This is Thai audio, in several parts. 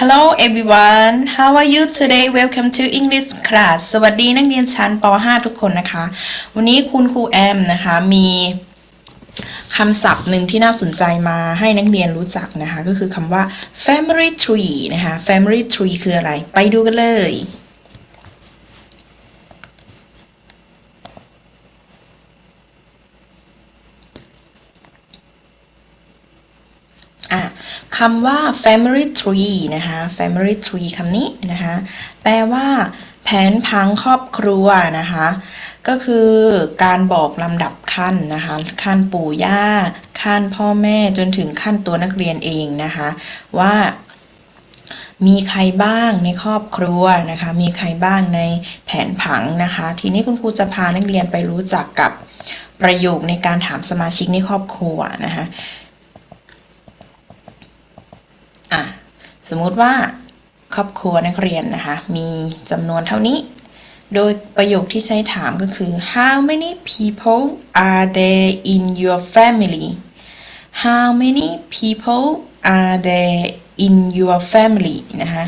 Hello everyone how are you today welcome to English class สวัสดีนักเรียนชั้นป .5 ทุกคนนะคะ วันนี้คุณครูแอมนะคะมีคำศัพท์หนึ่งที่น่าสนใจมาให้นักเรียนรู้จักนะคะ ก็คือคำว่า family tree นะคะ family tree คืออะไร ไปดูกันเลย อะ คำว่า family tree นะคะ family tree คำนี้นะคะ แปลว่าแผนพังครอบครัวนะคะ ก็คือการบอกลำดับขั้นนะคะ ขั้นปู่ย่า ขั้นพ่อแม่จนถึงขั้นตัวนักเรียนเองนะคะ ว่ามีใครบ้างในครอบครัวนะคะ มีใครบ้างในแผนผังนะคะ ทีนี้คุณครูจะพานักเรียนไปรู้จักกับประโยคในการถามสมาชิกในครอบครัวนะคะ อะ สมมุติว่าครอบครัวนักเรียนนะคะ มีจำนวนเท่านี้ โดยประโยคที่ใช้ถามก็คือ how many people are there in your family how many people are there in your family นะคะ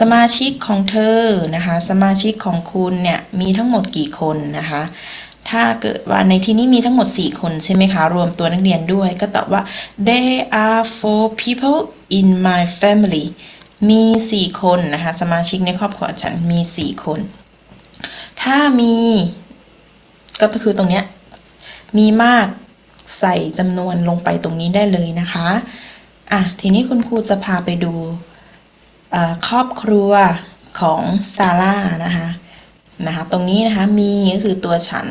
สมาชิกของเธอนะคะ สมาชิกของคุณเนี่ย มีทั้งหมดกี่คนนะคะ ถ้าเกิดว่าในที่นี้มีทั้งหมด 4 คนใช่ไหมคะ รวมตัวนักเรียนด้วย ก็ตอบว่า there are four people in my family มี 4 คนนะคะ สมาชิกในครอบครัวฉันมี 4 คน ถ้ามี ก็คือตรงเนี้ย มีมากใส่จำนวนลงไปตรงนี้ได้เลยนะคะ อะ ทีนี้คุณครูจะพาไปดูครอบครัวของซาร่านะคะนะคะ ตรงนี้นะคะ มีก็คือตัวฉัน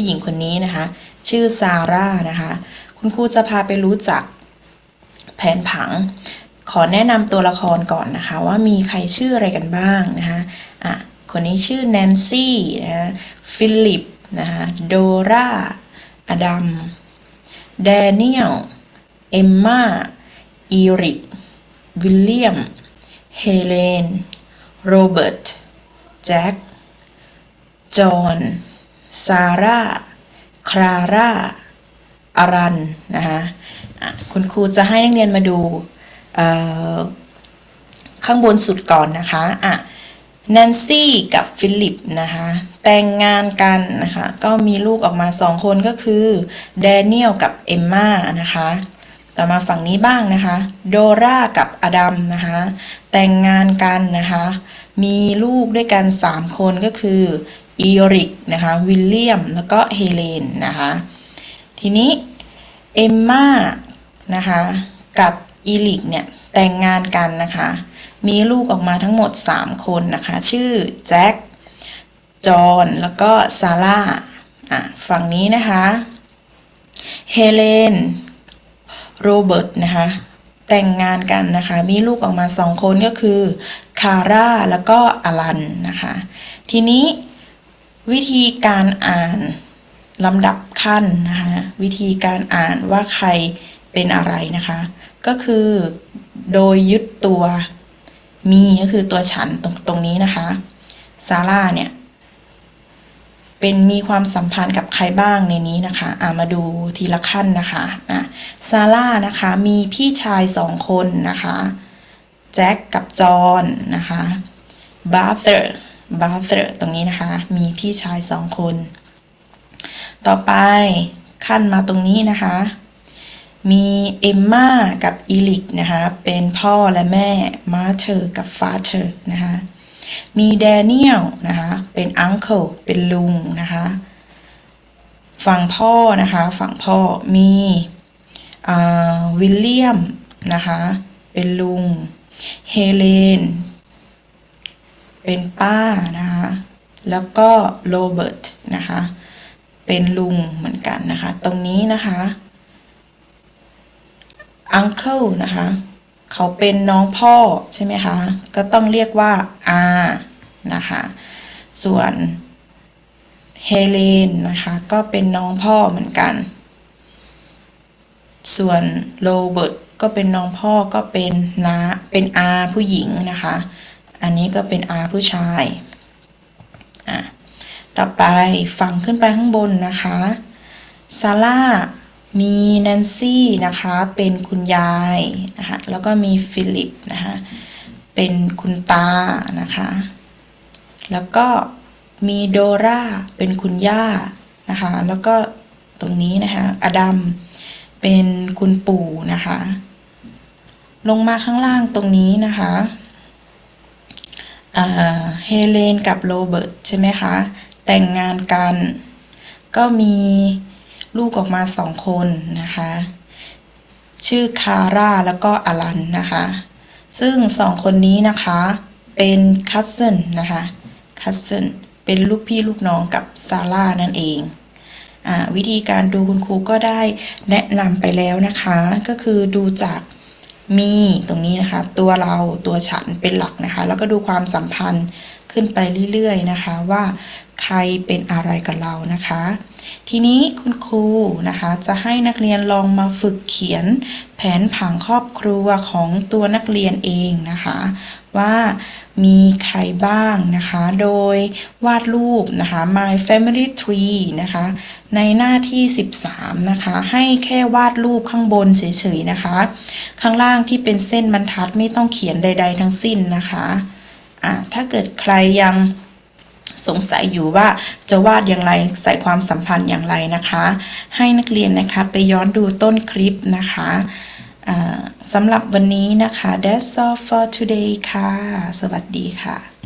ผู้หญิงคนนี้นะคะ ชื่อซาร่านะคะ คุณครูจะพาไปรู้จักแผนผัง ขอแนะนำตัวละครก่อนนะคะ ว่ามีใครชื่ออะไรกันบ้างนะคะอะคนนี้ชื่อแนนซี่นะฟิลิปนะคะโดราอดัมแดเนียลเอมมาอีริก วิลเลียม เฮเลน โรเบิร์ต แจ็ค จอห์น ซาร่า คลาร่า อารัน นะคะคุณครูจะให้นักเรียนมาดูข้างบนสุดก่อนนะคะอะแนนซี่กับฟิลิปนะคะ แต่งงานกันนะคะ ก็มีลูกออกมาสองคนก็คือแดเนียลกับเอมมานะคะ ต่อมาฝั่งนี้บ้างนะคะ โดรากับอดัมนะคะ แต่งงานกันนะคะ มีลูกด้วยกัน 3 คนก็คือ อีริกนะคะวิลเลียมแล้วก็เฮเลนนะคะทีนี้เอมมานะคะกับอีริกเนี่ยแต่งงานกันนะคะมีลูกออกมาทั้งหมด 3 คนนะคะชื่อแจ็คจอห์นแล้วก็ซาร่าอะฝั่งนี้นะคะเฮเลนโรเบิร์ตนะคะแต่งงานกันนะคะ มีลูกออกมาสองคนก็คือคาร่าแล้วก็อลันนะคะ ทีนี้ วิธีการอ่านลำดับขั้นนะคะวิธีการอ่านว่าใครเป็นอะไรนะคะ ก็คือโดยยึดตัวมีก็คือตัวฉันตรงตรงนี้นะคะซาร่าเนี่ยเป็นมีความสัมพันธ์กับใครบ้างในนี้นะคะอ่ามาดูทีละขั้นนะคะอะซาร่านะคะมีพี่ชายสองคนนะคะแจ็คกับจอห์นนะคะบาร์เธอร์ บาร์เธอร์ตรงนี้นะคะ มีพี่ชายสองคน ต่อไปขั้นมาตรงนี้นะคะ มีเอมมากับอีลิกนะคะ เป็นพ่อและแม่มาเธอร์กับฟาเธอร์นะคะ มีแดเนียลนะคะ เป็นอังเคิลเป็นลุงนะคะฝั่งพ่อนะคะ ฝั่งพ่อมีวิลเลียมนะคะ เป็นลุง เฮเลน เป็นป้านะคะ แล้วก็โรเบิร์ตนะคะ เป็นลุงเหมือนกันนะคะ ตรงนี้นะคะอังเคิลนะคะ เขาเป็นน้องพ่อใช่ไหมคะ ก็ต้องเรียกว่าอานะคะ ส่วนเฮเลนนะคะ ก็เป็นน้องพ่อเหมือนกัน ส่วนโรเบิร์ตก็เป็นน้องพ่อก็เป็นน้าเป็นอาผู้หญิงนะคะ อันนี้ก็เป็นอาผู้ชาย อะ ต่อไปฝั่งขึ้นไปข้างบนนะคะซาร่ามีแนนซี่นะคะ เป็นคุณยายนะคะ แล้วก็มีฟิลิปนะคะ เป็นคุณตานะคะ แล้วก็มีโดราเป็นคุณย่านะคะ แล้วก็ตรงนี้นะคะ อดัมเป็นคุณปู่นะคะ ลงมาข้างล่างตรงนี้นะคะ เฮเลนกับโรเบิร์ตใช่ไหมคะ แต่งงานกัน ก็มีลูกออกมาสองคนนะคะ ชื่อคาร่าแล้วก็อลันนะคะ ซึ่งสองคนนี้นะคะเป็นคัสเซนนะคะคัสเซนเป็นลูกพี่ลูกน้องกับซาร่านั่นเองอวิธีการดูคุณครูก็ได้แนะนำไปแล้วนะคะ ก็คือดูจาก มีตรงนี้นะคะ ตัวเราตัวฉันเป็นหลักนะคะ แล้วก็ดูความสัมพันธ์ขึ้นไปเรื่อยๆนะคะว่าใครเป็นอะไรกับเรานะคะ ทีนี้คุณครูนะคะจะให้นักเรียนลองมาฝึกเขียนแผนผังครอบครัวของตัวนักเรียนเองนะคะ ว่า มีใครบ้างนะคะ โดยวาดรูปนะคะ My Family Tree นะคะ ในหน้าที่ 13 นะคะ ให้แค่วาดรูปข้างบนเฉยๆนะคะ ข้างล่างที่เป็นเส้นบรรทัดไม่ต้องเขียนใด ๆ ทั้งสิ้นนะคะอะถ้าเกิดใครยังสงสัยอยู่ว่าจะวาดอย่างไรใส่ความสัมพันธ์อย่างไรนะคะ ให้นักเรียนนะคะไปย้อนดูต้นคลิปนะคะ สำหรับวันนี้นะคะ that's all for today ค่ะ สวัสดีค่ะ